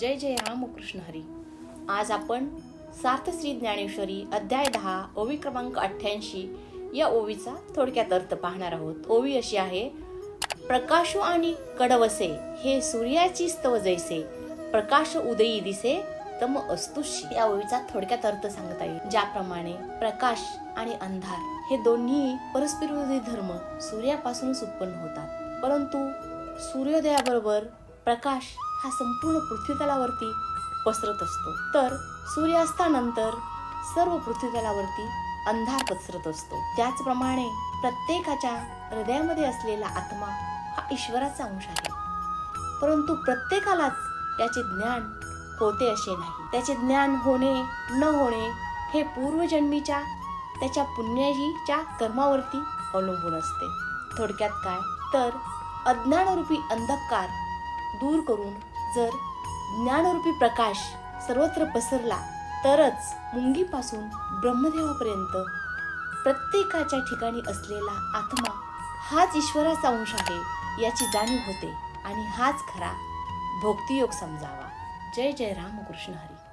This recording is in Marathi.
जय जय राम कृष्ण हरी. आज आपण सार्थश्री ज्ञानेश्वरी अध्याय दहा ओवी क्रमांक अठ्ठ्याऐंशी या ओवीचा थोडक्यात अर्थ पाहणार आहोत. ओवी अशी आहे प्रकाशो आणि कडवसे हे सूर्याची स्तव जैसे. प्रकाश उदयी दिसे तम अस्तुशी या ओवीचा थोडक्यात अर्थ सांगता येईल. ज्याप्रमाणे प्रकाश आणि अंधार हे दोन्ही परस्परविरोधी धर्म सूर्यापासूनच उत्पन्न होतात. परंतु सूर्योदयाबरोबर प्रकाश हा संपूर्ण पृथ्वीतलावरती पसरत असतो. तर सूर्यास्तानंतर सर्व पृथ्वीतलावरती अंधार पसरत असतो. त्याचप्रमाणे प्रत्येकाच्या हृदयामध्ये असलेला आत्मा हा ईश्वराचा अंश आहे. परंतु प्रत्येकालाच त्याचे ज्ञान होते असे नाही. त्याचे ज्ञान होणे न होणे हे पूर्वजन्मीच्या त्याच्या पुण्याजीच्या कर्मावरती अवलंबून असते. थोडक्यात काय? तर अज्ञानरूपी अंधकार दूर करून जर ज्ञानरूपी प्रकाश सर्वत्र पसरला तरच मुंगीपासून ब्रह्मदेवापर्यंत प्रत्येकाच्या ठिकाणी असलेला आत्मा हाच ईश्वराचा अंश आहे याची जाणीव होते. आणि हाच खरा भक्तियोग समजावा. जय जय रामकृष्ण हरी.